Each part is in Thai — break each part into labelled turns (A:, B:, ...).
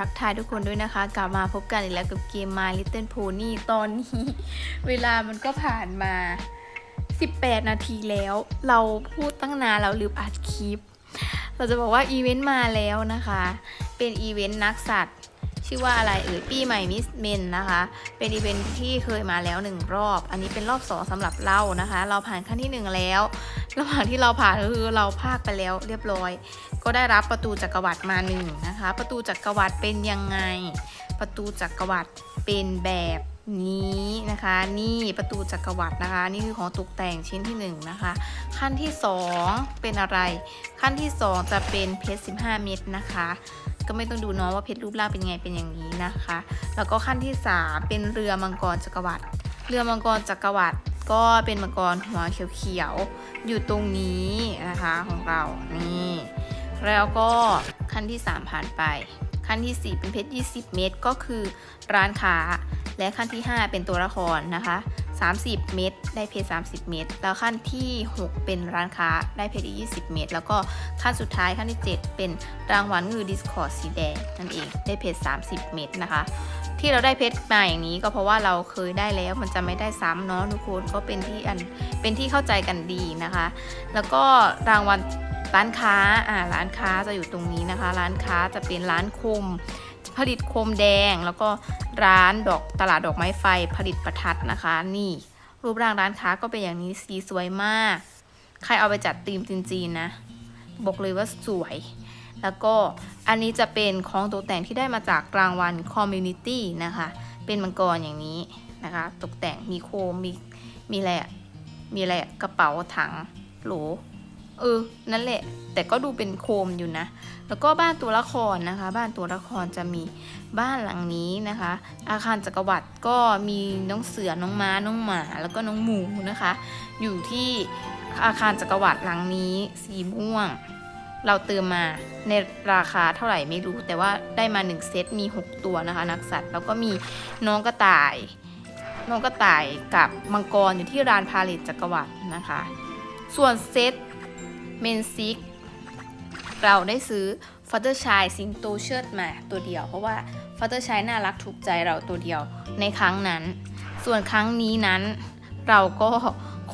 A: ทักทายทุกคนด้วยนะคะ กลับมาพบกันอีกแล้วกับเกม My Little Pony ตอนนี้ เวลามันก็ผ่านมา 18 นาทีแล้ว เราพูดตั้งนานเราลืมอัดคลิป เราจะบอกว่าอีเวนต์มาแล้วนะคะ เป็นอีเวนต์นักสัตว์ ชื่อว่าอะไรเอ่ยปีใหม่มิสเมนนะคะ เป็นอีเวนต์ที่เคยมาแล้วหนึ่งรอบ อันนี้เป็นรอบสองสำหรับเรานะคะ เราผ่านขั้นที่หนึ่งแล้ว ระหว่างที่เราผ่านก็คือเราภาคไปแล้วเรียบร้อย ก็ได้รับประตูจักรวรรดิมาหนึ่งนะคะ ประตูจักรวรรดิเป็นยังไง ประตูจักรวรรดิเป็นแบบนี้นะคะนี่ประตูจักรวรรดินะคะ นี่คือของตกแต่งชิ้นที่หนึ่งนะคะ ขั้นที่สองเป็นอะไร ขั้นที่สองจะเป็นเพชร 15 เม็ดนะคะ ก็ไม่ต้องดูเนาะว่าเพชรรูปร่างเป็นไงเป็นอย่างนี้นะคะ แล้วก็ขั้นที่ 3 เป็นเรือมังกรจักรวรรดิเรือมังกรจักรวรรดิก็เป็นมังกรหัวเขียวๆอยู่ตรงนี้นะคะของเรานี่แล้วก็ขั้นที่ 3 ผ่านไป ขั้นที่ 4 เป็นเพชร 20 เม็ดก็คือร้านค้าและขั้นที่ 5 เป็นตัวละครนะคะ 30 เม็ดได้เพชร30 เม็ดแล้วขั้นที่ 6 เป็นร้านค้าได้เพชรอีก 20 เม็ดแล้วก็ขั้นสุดท้ายขั้นที่ 7 เป็นรางวัลคือ Discord สีแดงนั่นเองได้เพชร30 เม็ดนะคะ ที่เราได้เพชรมาอย่างนี้ก็เพราะว่าเราเคยได้แล้วมันจะไม่ได้ซ้ำเนาะทุกคนก็เป็นที่อันเป็นที่เข้าใจกันดีนะคะ แล้วก็รางวัลร้านค้าอ่าร้านค้าจะอยู่ตรงนี้นะคะ ร้านค้าจะเป็นร้านคม ผลิตโคมแดง แล้วก็ร้านดอกตลาดดอกไม้ไฟผลิตประทัดนะคะ นี่รูปร่างร้านค้าก็เป็นอย่างนี้สีสวยมาก ใครเอาไปจัดธีมจีนๆนะ บอกเลยว่าสวย แล้วก็อันนี้จะเป็นของตกแต่งที่ได้มาจากรางวัล Community นะคะ เป็นมังกรอย่างนี้นะคะ ตกแต่งมีโคมมีมีอะไรอะมีอะไรอะกระเป๋าถังโหล เออ นั่นแหละ แต่ก็ดูเป็นโคมอยู่นะ แล้วก็บ้านตัวละครนะคะ บ้านตัวละครจะมีบ้านหลังนี้นะคะ อาคารจักรวรรดิก็มีน้องเสือ น้องม้า น้องหมา แล้วก็น้องหมูนะคะ อยู่ที่อาคารจักรวรรดิหลังนี้สีม่วง เราเติมมาในราคาเท่าไหร่ไม่รู้ แต่ว่าได้มา 1 เซตมี 6 ตัวนะคะ นักสัตว์แล้วก็มีน้องกระต่าย น้องกระต่ายกับมังกรอยู่ที่ร้านพาเลตจักรวรรดินะคะ ส่วนเซต เมนซิกเราได้ซื้อฟัตเตอร์ชายสิงโตเชิดมาตัวเดียว เพราะว่าฟัตเตอร์ชายน่ารักถูกใจเราตัวเดียวในครั้งนั้น ส่วนครั้งนี้นั้นเราก็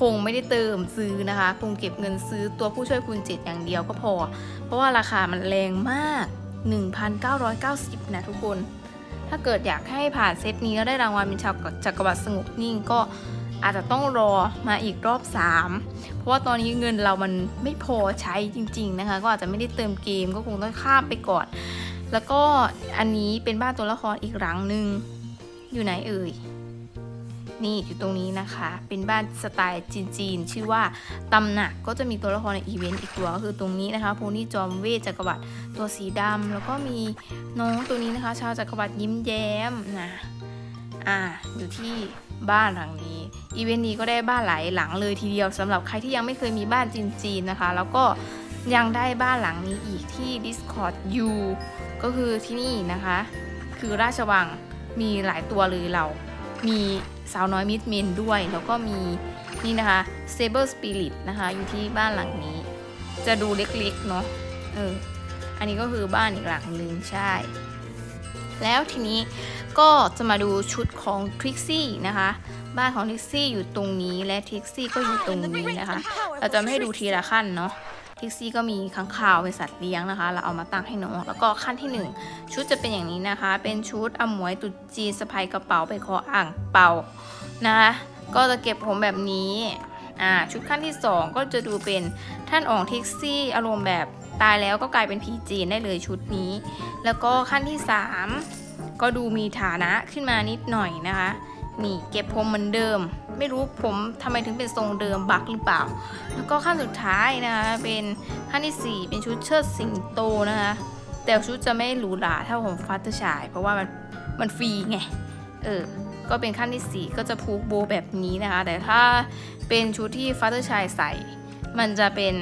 A: คงไม่ได้เติมซื้อนะคะ คงเก็บเงินซื้อตัวผู้ช่วยคุณเจ็ดอย่างเดียวก็พอ เพราะว่าราคามันแรงมาก 1,990 นะทุกคน ถ้าเกิดอยากให้ผ่านเซตนี้แล้วได้รางวัลเป็นชาวจักรวรรดิสงบนิ่งก็ อาจจะต้องรอมาอีกรอบ 3 เพราะว่าตอนนี้เงินเรามันไม่พอใช้จริง ๆนะคะ ก็อาจจะไม่ได้เติมเกมก็คงต้องข้ามไปก่อน แล้วก็อันนี้เป็นบ้านตัวละครอีกหลังหนึ่งอยู่ไหนเอ่ยนี่อยู่ตรงนี้นะคะ เป็นบ้านสไตล์จีนๆ ชื่อว่าตำหนักก็จะมีตัวละครในอีเวนต์อีกตัวก็คือตรงนี้นะคะโพนี่จอมเวทจักรวรรดิตัวสีดำแล้วก็มีน้องตัวนี้นะคะ ชาวจักรวรรดิยิ้มแย้มนะ อ่า อยู่ที่บ้านหลังนี้ อีเวนต์นี้ก็ได้บ้านหลายหลังเลยทีเดียวสำหรับใครที่ยังไม่เคยมีบ้านจีนๆนะคะ แล้วก็ยังได้บ้านหลังนี้อีกที่ Discord U ก็คือที่นี่นะคะ คือราชวังมีหลายตัวเลยเรา มีสาวน้อยมิดเมนด้วย แล้วก็มีนี่นะคะ Saber Spirit นะคะ อยู่ที่บ้านหลังนี้ จะดูเล็กๆเนาะเอออันนี้ก็คือบ้านอีกหลังหนึ่งใช่ แล้วทีนี้ก็จะมาดูชุดของทริกซี่นะคะ บ้านของทริกซี่อยู่ตรงนี้และทริกซี่ก็อยู่ตรงนี้นะคะ เราจะไม่ให้ดูทีละขั้นเนาะทริกซี่ก็มีค้างคาวเป็นสัตว์เลี้ยงนะคะ เราเอามาตั้งให้น้อง แล้วก็ขั้นที่หนึ่งชุดจะเป็นอย่างนี้นะคะ เป็นชุดอมวยตุดจีนสะพายกระเป๋าไปคออ่างเป่านะคะ ก็จะเก็บผมแบบนี้ อ่า ชุดขั้นที่ 2 ก็จะดูเป็นท่านอองทิกซี่อารมณ์แบบตายแล้วก็กลายเป็นผีจีนได้เลยชุดนี้ แล้วก็ขั้นที่ 3 ก็ดูมีฐานะขึ้นมานิดหน่อยนะคะ นี่เก็บผมเหมือนเดิม ไม่รู้ผมทำไมถึงเป็นทรงเดิมบักหรือเปล่า แล้วก็ขั้นสุดท้ายนะคะ เป็นขั้นที่ 4 เป็นชุดเชิดสิงโตนะคะ แต่ชุดจะไม่หรูหราเท่าของฟัตเตอร์ชาย เพราะว่ามันมันฟรีไง เออ ก็เป็นขั้นที่ 4 ก็จะพูกโบแบบนี้นะคะ แต่ถ้าเป็นชุดที่ฟัตเตอร์ชายใส่ มันจะเป็น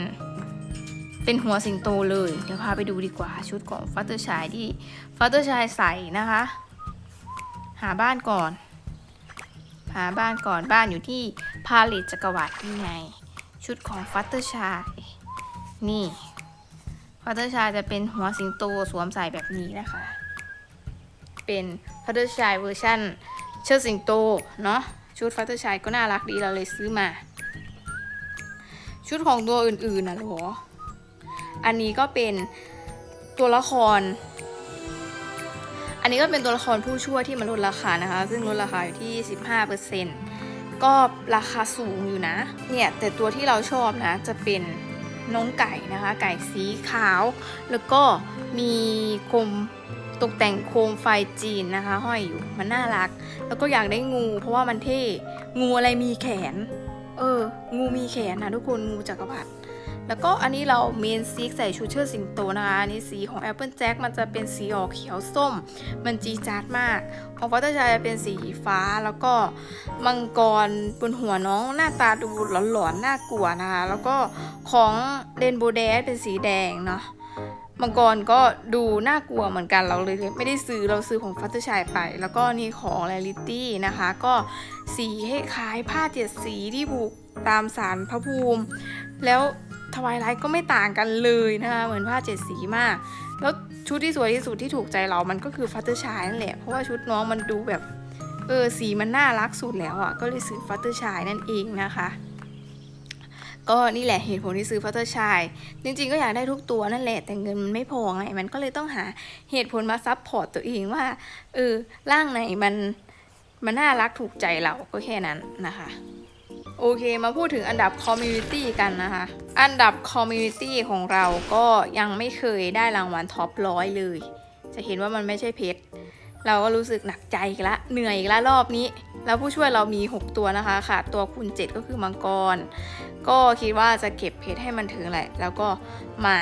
A: เป็นหัวสิงโตเลย เดี๋ยวพาไปดูดีกว่าชุดของฟัตเตอร์ชายที่ฟัตเตอร์ชายใส่นะคะ หาบ้านก่อน หาบ้านก่อนบ้านอยู่ที่พาเลตจักรวรรดินี่ไง ชุดของฟัตเตอร์ชายนี่ฟัตเตอร์ชายจะเป็นหัวสิงโตสวมใส่แบบนี้นะคะ เป็นฟัตเตอร์ชายเวอร์ชันเชิดสิงโตเนาะชุดฟัตเตอร์ชายก็น่ารักดีเราเลยซื้อมา ชุดของตัวอื่นๆนะหรออันนี้ก็เป็นตัวละคร อันนี้ก็เป็นตัวละครผู้ช่วยที่มันลดราคานะคะ ซึ่งลดราคาอยู่ที่ 15%ก็ราคาสูงอยู่นะ เนี่ยแต่ตัวที่เราชอบนะ จะเป็นน้องไก่นะคะ ไก่สีขาว แล้วก็มีโคมตกแต่งโคมไฟจีนนะคะ ห้อยอยู่มันน่ารัก แล้วก็อยากได้งูเพราะว่ามันเท่ งูอะไรมีแขน เออ งูมีแขนนะทุกคนงูจักรพรรดิ แล้วก็อันนี้เราเมนซิกใส่ชุดเชิดสิงโตนะคะอันนี้สีของ Apple Jack มันจะเป็นสีออกเขียวส้ม มันจีจาดมาก ของฟัตเตอร์ชายจะเป็นสีฟ้าแล้วก็มังกรบนหัวน้องหน้าตาดูหลอนๆน่ากลัวนะคะ แล้วก็ของเรนโบว์แดสเป็นสีแดงเนาะมังกรก็ดูน่ากลัวเหมือนกันเราเลยไม่ได้ซื้อเราซื้อของฟัตเตอร์ชายไป แล้วก็นี่ของแรลิตี้นะคะ ก็สีให้คล้ายผ้าเจ็ดสีที่ผูกตามสารพระภูมิ แล้ว ทวายไลท์ก็ไม่ต่างกันเลยนะคะ เหมือนผ้าเจ็ดสีมาก แล้วชุดที่สวยที่สุดที่ถูกใจเรามันก็คือฟัตเตอร์ชายนั่นแหละ เพราะว่าชุดน้องมันดูแบบ เออสีมันน่ารักสุดแล้วอะ่ะ ก็เลยซื้อฟัตเตอร์ชายนั่นเองนะคะก็นี่แหละเหตุผลที่ซื้อฟัตเตอร์ชายจริงๆก็อยากได้ทุกตัวนั่นแหละแต่เงินมันไม่พอไงมันก็เลยต้องหาเหตุผลมาซับพอร์ตตัวเองว่าเออร่างไหนมันมันน่ารักถูกใจเราก็แค่นั้นนะคะ โอเคมาพูดถึงอันดับคอมมูนิตี้กันนะคะ อันดับคอมมูนิตี้ของเราก็ยังไม่เคยได้รางวัลท็อปร้อยเลย จะเห็นว่ามันไม่ใช่เพชรเราก็รู้สึกหนักใจอีกละเหนื่อยอีกละรอบนี้ แล้วผู้ช่วยเรามี 6 ตัวนะคะขาดตัวคูณ7ก็คือมังกร ก็คิดว่าจะเก็บเพชรให้มันถึงแหละ แล้วก็มา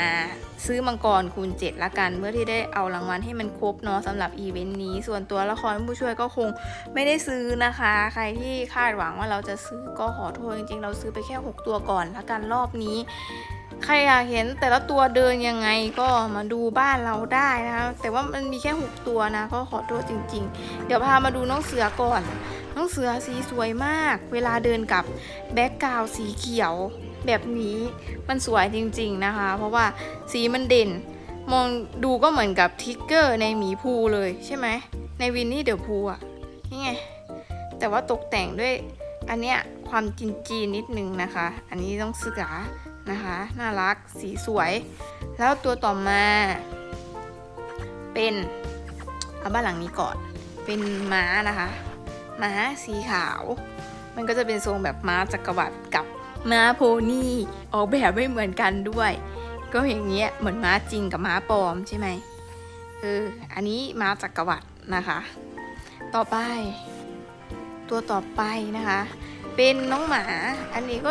A: ซื้อมังกรคูณ 7 ละกัน เพื่อที่ได้เอารางวัลให้มันครบเนาะสำหรับอีเวนต์นี้ ส่วนตัวละครผู้ช่วยก็คงไม่ได้ซื้อนะคะ ใครที่คาดหวังว่าเราจะซื้อก็ขอโทษจริงๆ เราซื้อไปแค่ 6 ตัวก่อนละกันรอบนี้ ใครอยากเห็นแต่ละตัวเดินยังไงก็มาดูบ้านเราได้นะคะ แต่ว่ามันมีแค่ 6 ตัวนะ ก็ขอโทษจริง ๆ เดี๋ยวพามาดูน้องเสือก่อน น้องเสือสีสวยมาก เวลาเดินกับแบ็กกราวสีเขียวแบบนี้มันสวยจริงๆนะคะ เพราะว่าสีมันเด่น มองดูก็เหมือนกับทิกเกอร์ในหมีภูเลยใช่ไหม ในวินนี่เดอะพูอะนี่ไง แต่ว่าตกแต่งด้วยอันเนี้ยความจีนจีนๆนิดนึงนะคะ อันนี้ต้องเสือนะคะ น่ารักสีสวย แล้วตัวต่อมา เป็นเอาบ้านหลังนี้ก่อน เป็นม้านะคะ ม้าสีขาว มันก็จะเป็นทรงแบบม้าจักรวรรดิกับม้าโพนี่ออกแบบไม่เหมือนกันด้วย ก็อย่างเงี้ยเหมือนม้าจริงกับม้าปลอมใช่ไหมเอออันนี้ม้าจักรวรรดินะคะ ต่อไป ตัวต่อไปนะคะ เป็นน้องหมา อันนี้ก็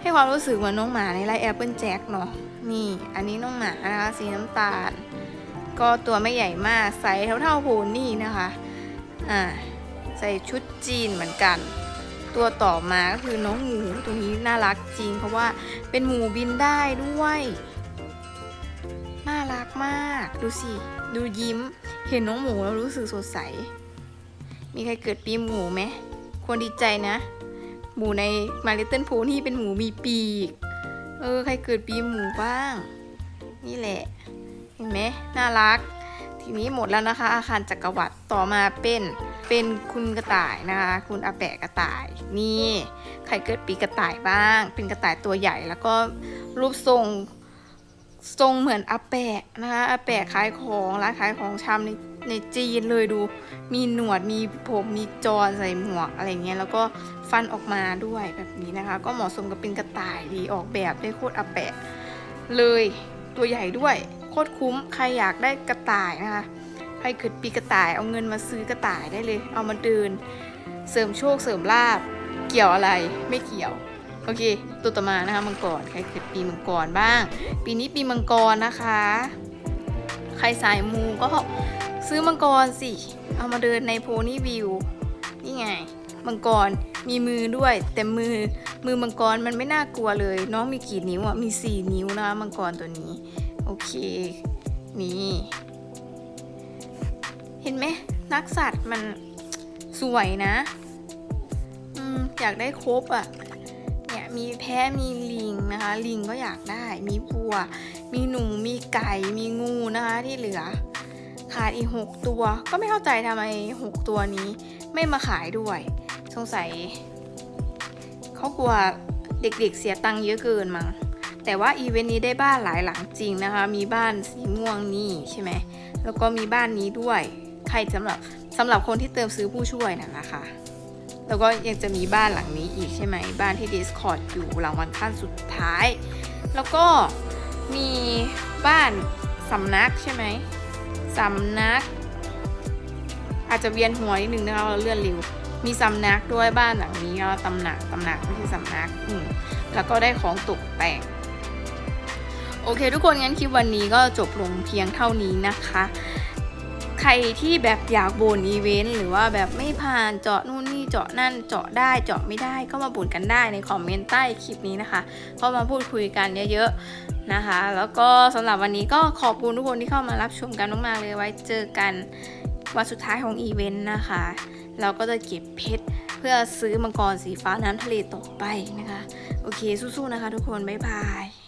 A: ให้ความรู้สึกเหมือนน้องหมาในไลน์แอปเปิลแจ็คเนาะนี่ อันนี้น้องหมานะคะสีน้ำตาล ก็ตัวไม่ใหญ่มากไซส์เท่าๆโพนี่นะคะอ่า ใส่ชุดจีนเหมือนกัน ตัวต่อมาก็คือน้องหมูตัวนี้น่ารักจริง เพราะว่าเป็นหมูบินได้ด้วย น่ารักมาก ดูสิ ดูยิ้ม เห็นน้องหมูแล้วรู้สึกสดใส มีใครเกิดปีหมูไหมควรดีใจนะ หมูในมาริเติลโพนี่เป็นหมูมีปีก เออ ใครเกิดปีหมูบ้าง นี่แหละ เห็นไหมน่ารัก ทีนี้หมดแล้วนะคะ อาคารจักรวรรดิต่อมาเป็น เป็นคุณกระต่ายนะคะ คุณอาแปะกระต่าย นี่ใครเกิดปีกระต่ายบ้าง เป็นกระต่ายตัวใหญ่แล้วก็รูปทรงทรงเหมือนอาแปะนะคะอาแปะขายของร้านขายของชำในในจีนเลยดู มีหนวดมีผมมีจอใส่หมวกอะไรเงี้ยแล้วก็ฟันออกมาด้วยแบบนี้นะคะ ก็เหมาะสมกับเป็นกระต่ายดีออกแบบได้โคตรอาแปะ เลยตัวใหญ่ด้วยโคตรคุ้มใครอยากได้กระต่ายนะคะ ใครเกิดปีกระต่ายเอาเงินมาซื้อกระต่ายได้เลย เอามาเดิน เสริมโชคเสริมลาบ เกี่ยวอะไรไม่เกี่ยวโอเค ตัวต่อมานะคะมังกรใครเกิดปีมังกรบ้าง ปีนี้ปีมังกรนะคะ ใครสายมูก็ซื้อมังกรสิ เอามาเดินในโพนี่วิวนี่ไงมังกรมีมือด้วย แต่มือมือมังกรมันไม่น่ากลัวเลย น้องมีกี่นิ้วอะมีสี่นิ้วนะคะมังกรตัวนี้ โอเค นี่ เห็นไหมนักสัตว์มันสวยนะอืมอยากได้ครบอะ่ะเนี่ยมีแพะมีลิงนะคะ ลิงก็อยากได้ มีวัว มีหนูมีไก่มีงูนะคะที่เหลือ ขาดอีก6ตัว ก็ไม่เข้าใจทำไม6ตัวนี้ ไม่มาขายด้วย สงสัยเขากลัวเด็กๆเสียตังค์เยอะเกินมั้งแต่ว่าอีเวนต์นี้ได้บ้านหลายหลังจริงนะคะ มีบ้านสีม่วงนี่ใช่ไหม แล้วก็มีบ้านนี้ด้วย ใครสำหรับสำหรับคนที่เติมซื้อผู้ช่วยน่ะนะคะ แล้วก็ยังจะมีบ้านหลังนี้อีกใช่ไหมบ้านที่ Discord อยู่หลังวันขั้นสุดท้าย แล้วก็มีบ้านสำนักใช่ไหมสำนัก อาจจะเวียนหัวนิดนึงนะคะเราเลื่อนร็วมีสำนักด้วยบ้านหลังนี้ก็ตำหนักตำหนักไม่ใช่สำนักอืมแล้วก็ได้ของตกแต่ง โอเคทุกคนงั้นคลิปวันนี้ก็จบลงเพียงเท่านี้นะคะ ใครที่แบบอยากบ่นอีเวนต์หรือว่าแบบไม่ผ่านเจาะนู่นนี่เจาะนั่นเจาะได้เจาะไม่ได้ก็มาบ่นกันได้ในคอมเมนต์ใต้คลิปนี้นะคะก็มาพูดคุยกันเยอะๆนะคะ แล้วก็สำหรับวันนี้ก็ขอบคุณทุกคนที่เข้ามารับชมกันมากๆเลยไว้เจอกันวันสุดท้ายของอีเวนต์นะคะ เราก็จะเก็บเพชรเพื่อซื้อมังกรสีฟ้าน้ำทะเลต่อไปนะคะ โอเคสู้ๆนะคะทุกคน บ๊ายบาย